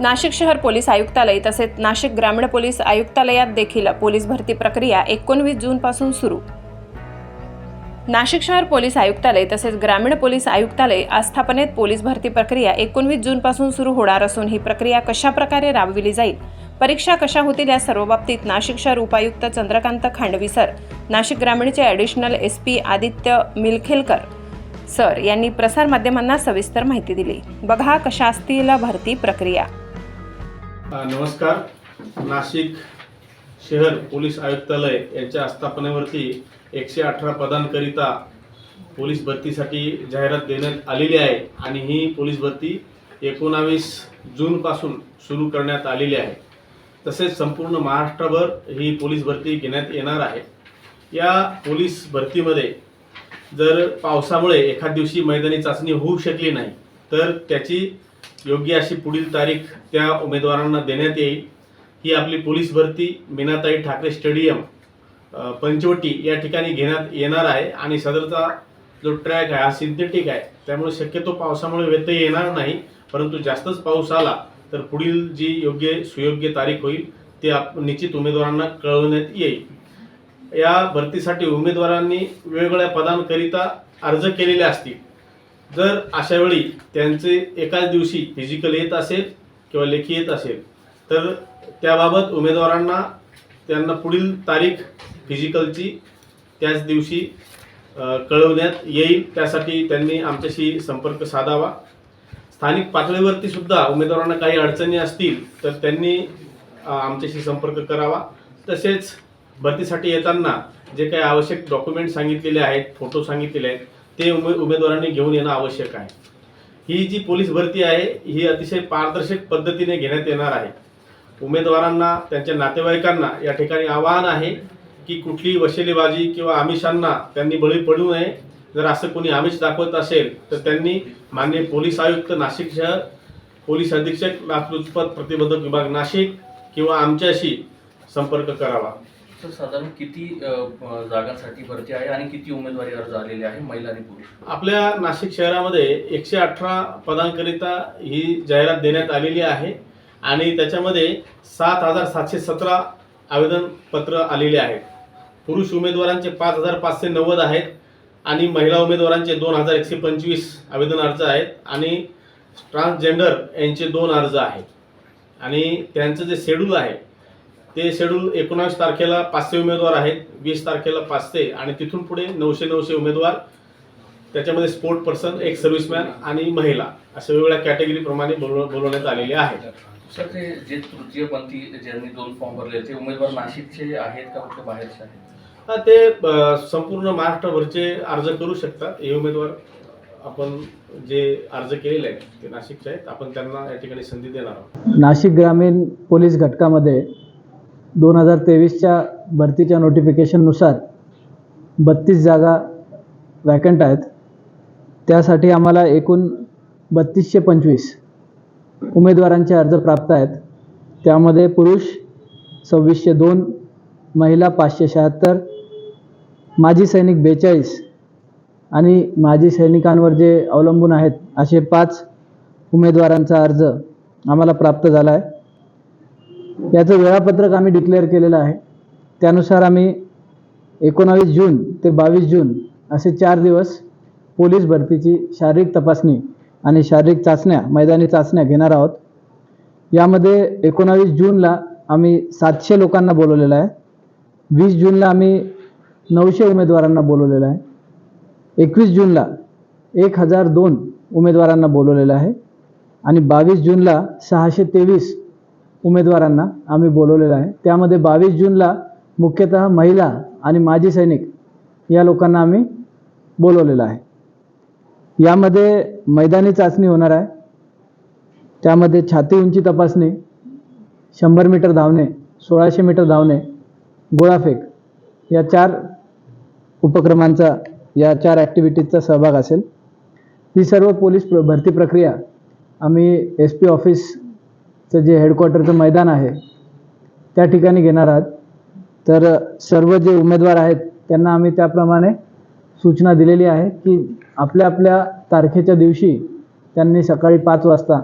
नाशिक शहर पोलीस आयुक्तालय तसेच नाशिक ग्रामीण पोलीस आयुक्तालयात देखील पोलीस भरती प्रक्रिया एकोणवीस जूनपासून सुरू. नाशिक शहर पोलीस आयुक्तालय तसेच ग्रामीण पोलीस आयुक्तालय आस्थापनेत पोलीस भरती प्रक्रिया एकोणवीस जूनपासून सुरू होणार असून ही प्रक्रिया कशा प्रकारे राबविली जाईल? परीक्षा कशा होतील या सर्व बाबतीत नाशिक शहर उपायुक्त चंद्रकांत खांडवी सर नाशिक ग्रामीणचे additional S P Aditya Milkhelkar sir यांनी प्रसारमाध्यमांना सविस्तर माहिती दिली. बघा कशा असतील भरती प्रक्रिया. नमस्कार. नाशिक शहर पोलीस आयुक्तालय यांच्या आस्थापनेवरती एकशे अठरा पदांकरिता पोलीस भरतीसाठी जाहिरात देण्यात आलेली आहे आणि ही पोलीस भरती एकोणावीस जूनपासून सुरू करण्यात आलेली आहे. तसेच संपूर्ण महाराष्ट्रभर ही पोलीस भरती घेण्यात येणार आहे. या पोलीस भरतीमध्ये जर पावसामुळे एखाद दिवशी मैदानी चाचणी होऊ शकली नाही तर त्याची योग्य अशी पुढील तारीख त्या उमेदवारांना देण्यात येईल. ही आपली पोलीस भरती मीनाताई ठाकरे स्टेडियम पंचवटी या ठिकाणी घेण्यात येणार आहे आणि सदरचा जो ट्रॅक आहे हा सिंथेटिक आहे. त्यामुळे शक्यतो पावसामुळे व्यत्यय येणार नाही परंतु जास्तच पाऊस आला तर पुढील जी योग्य सुयोग्य तारीख होईल ते आप निश्चित उमेदवारांना कळवण्यात येईल. या भरतीसाठी उमेदवारांनी वेगवेगळ्या पदांकरिता अर्ज केलेले असतील. जर अशा वेळी त्यांचे एकाच दिवशी फिजिकल येत असेल किंवा लेखी येत असेल तर त्याबाबत उमेदवारांना त्यांना पुढील तारीख फिजिकलची त्याच दिवशी कळवण्यात येईल. त्यासाठी त्यांनी आमच्याशी संपर्क साधावा. स्थानिक पातळीवरती सुद्धा उमेदवारांना काही अडचणी असतील तर त्यांनी आमच्याशी संपर्क करावा. तसेच भरतीसाठी येताना जे काही आवश्यक डॉक्युमेंट सांगितलेले आहेत फोटो सांगितलेले आहेत ते उमे उमेदवारांनी घेऊन येणं आवश्यक आहे. ही जी पोलीस भरती आहे ही अतिशय पारदर्शक पद्धतीने घेण्यात येणार आहे. उमेदवारांना त्यांच्या नातेवाईकांना या ठिकाणी आवाहन आहे की कुठलीही वशिलेबाजी किंवा आमिषांना त्यांनी बळी पडू नये. जर असं कोणी आमिष दाखवत असेल तर त्यांनी माननीय पोलीस आयुक्त नाशिक शहर पोलीस अधीक्षक लाचलुचपत प्रतिबंधक विभाग नाशिक किंवा आमच्याशी संपर्क करावा. तर साधारण किती जागांसाठी भरती आहे आणि किती उमेदवारी अर्ज आलेले आहे महिला आणि पुरुष? आपल्या नाशिक शहरामध्ये एकशे अठरा पदांकरिता ही जाहिरात देण्यात आलेली आहे आणि त्याच्यामध्ये सात हजार सातशे सतरा आवेदन पत्र आलेले आहेत. पुरुष उमेदवारांचे पाच हजार पाचशे नव्वद आहेत. आणि महिला उमेदवारांचे दोन हजार एकशे पंचवीस आवेदन अर्ज आहेत आणि ट्रान्सजेंडर यांचे दोन अर्ज आहेत. आणि त्यांचं जे शेड्यूल आहे ते शेड्यूल एकोणावीस तारखेला पाचशे उमेदवार आहेत वीस तारखेला पाचशे आणि तिथून पुढे नऊशे नऊशे उमेदवार. त्याच्यामध्ये स्पोर्ट पर्सन एक सर्व्हिसमॅन आणि महिला अशा वेगवेगळ्या कॅटेगरीप्रमाणे बोलव बोलवण्यात आलेले आहेत. सर ते जे तृतीयपंथी ज्यांनी दोन फॉर्म भरले ते उमेदवार नाशिकचे आहेत का कुठे बाहेरचे आहेत? ते संपूर्ण महाराष्ट्रभरचे अर्ज करू शकतात. हे उमेदवार आपण जे अर्ज केलेले आहेत ते नाशिकचे आहेत आपण त्यांना या ठिकाणी संधी देणार आहोत. नाशिक ग्रामीण पोलीस घटकामध्ये दोन हजार तेवीसच्या भरतीच्या नोटिफिकेशननुसार बत्तीस जागा वॅकंट आहेत. त्यासाठी आम्हाला एकूण बत्तीसशे पंचवीस उमेदवारांचे अर्ज प्राप्त आहेत. त्यामध्ये पुरुष सव्वीसशे दोन महिला पाचशे शहात्तर माजी सैनिक बेचाळीस आणि माजी सैनिकांवर जे अवलंबून आहेत असे पाच उमेदवारांचा अर्ज आम्हाला प्राप्त झाला आहे. याचं वेळापत्रक आम्ही डिक्लेअर केलेलं आहे. त्यानुसार आम्ही एकोणावीस जून ते बावीस जून असे चार दिवस पोलीस भरतीची शारीरिक तपासणी आणि शारीरिक चाचण्या मैदानी चाचण्या घेणार आहोत. यामध्ये एकोणावीस जूनला आम्ही सातशे लोकांना बोलवलेलं आहे. वीस जूनला आम्ही नऊशे उमेदवारांना बोलवलेलं आहे. एकवीस जूनला एक हजार दोन उमेदवारांना बोलवलेलं आहे. आणि बावीस जूनला सहाशे तेवीस उमेदवारांना आम्ही बोलवलेलं आहे. त्यामध्ये बावीस जूनला मुख्यतः महिला आणि माजी सैनिक या लोकांना आम्ही बोलवलेलं आहे. यामध्ये मैदानी चाचणी होणार आहे. त्यामध्ये छाती उंची तपासणी शंभर मीटर धावणे सोळाशे मीटर धावणे गोळाफेक या चार उपक्रमांचा या चार ॲक्टिव्हिटीजचा सहभाग असेल. ही सर्व पोलीस प्र भरती प्रक्रिया आम्ही एस पी ऑफिसचं जे हेडक्वार्टरचं मैदान आहे त्या ठिकाणी घेणार आहात. तर सर्व जे उमेदवार आहेत त्यांना आम्ही त्याप्रमाणे सूचना दिलेली आहे की आपल्या आपल्या तारखेच्या दिवशी त्यांनी सकाळी पाच वाजता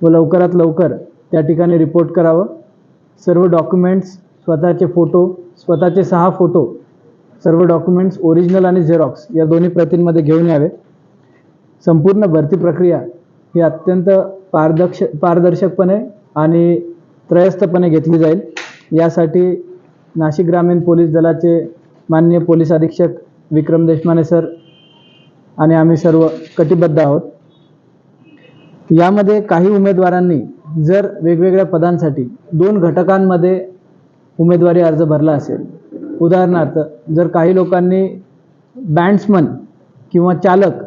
व लवकरात लवकर त्या ठिकाणी रिपोर्ट करावं. सर्व डॉक्युमेंट्स स्वतःचे फोटो स्वतःचे सहा फोटो सर्व डॉक्युमेंट्स ओरिजिनल आणि झेरॉक्स या दोन्ही प्रतींमध्ये घेऊन यावे संपूर्ण भरती प्रक्रिया ही अत्यंत पारदर्श पारदर्शकपणे आणि त्रयस्थपणे घेतली जाईल. यासाठी नाशिक ग्रामीण पोलीस दलाचे माननीय पोलीस अधीक्षक विक्रम देशमाने सर आणि आम्ही सर्व कटिबद्ध आहोत. यामध्ये काही उमेदवारांनी जर वेगवेगळ्या पदांसाठी दोन घटकांमध्ये उमेदवारी अर्ज भरला असेल. उदाहरणार्थ जर काही लोकांनी बँड्समन किंवा चालक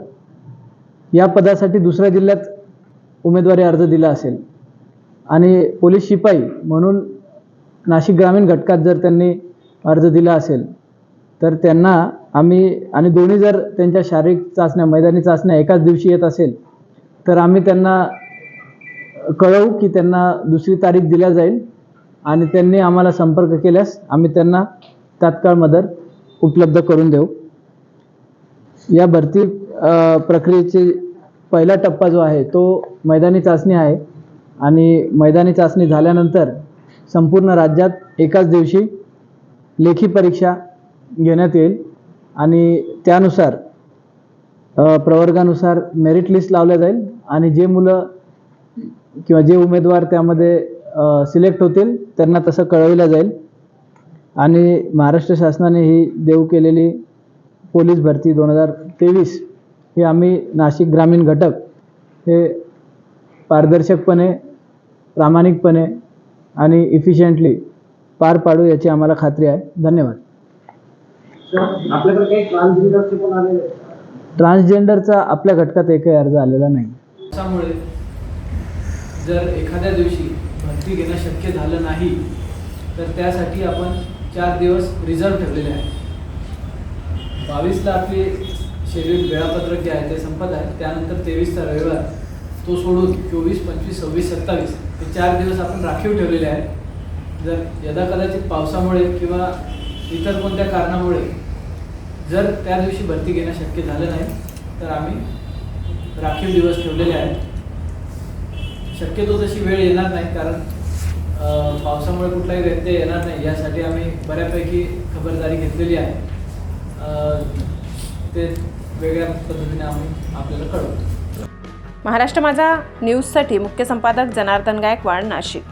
या पदासाठी दुसऱ्या जिल्ह्यात उमेदवारी अर्ज दिला असेल आणि पोलीस शिपाई म्हणून नाशिक ग्रामीण घटकात जर त्यांनी अर्ज दिला असेल तर त्यांना आम्ही आणि दोन्ही जर त्यांच्या शारीरिक चाचण्या मैदानी चाचण्या एकाच दिवशी येत असेल तर आम्ही त्यांना कळवू की त्यांना दुसरी तारीख दिल्या जाईल. आणि त्यांनी आम्हाला संपर्क केल्यास आम्ही त्यांना तात्काळ मदत उपलब्ध करून देऊ. या भरती प्रक्रियेची पहिला टप्पा जो आहे तो मैदानी चाचणी आहे. आणि मैदानी चाचणी झाल्यानंतर संपूर्ण राज्यात एकाच दिवशी लेखी परीक्षा घेण्यात येईल. आणि त्यानुसार प्रवर्गानुसार मेरिट लिस्ट लावल्या जाईल. आणि जे मुलं किंवा जे उमेदवार त्यामध्ये सिलेक्ट होतील त्यांना तसं कळविलं जाईल. आणि महाराष्ट्र शासनाने ही देऊ केलेली पोलीस भरती दोन हजार तेवीस ही आम्ही नाशिक ग्रामीण घटक हे पारदर्शकपणे प्रामाणिकपणे आणि इफिशियंटली पार पाडू याची आम्हाला खात्री आहे. धन्यवाद. ट्रान्सजेंडरचे आपल्या घटकात एकही अर्ज आलेला नाही. त्यामुळे जर एखाद्या दिवशी भरती घेणं शक्य झालं नाही तर त्यासाठी आपण चार दिवस रिझर्व ठेवलेले आहे बावीसला आपले शेड्यूल वेळापत्रक जे आहे ते संपत आहे. त्यानंतर तेवीसचा रविवार तो सोडून चोवीस पंचवीस सव्वीस सत्तावीस हे चार दिवस आपण राखीव ठेवलेले आहेत. जर यदाकदाचित पावसामुळे किंवा इतर कोणत्या कारणामुळे जर त्या दिवशी भरती घेणं शक्य झालं नाही तर आम्ही राखीव दिवस ठेवलेले आहेत. शक्यतो तशी वेळ येणार नाही कारण पावसामुळे कुठलाही व्यत्यय येणार नाही. यासाठी आम्ही बऱ्यापैकी खबरदारी घेतलेली आहे. ते वेगळ्या पद्धतीने आम्ही आपल्याला कळवतो. महाराष्ट्र माझा न्यूजसाठी मुख्य संपादक जनार्दन गायकवाड नाशिक.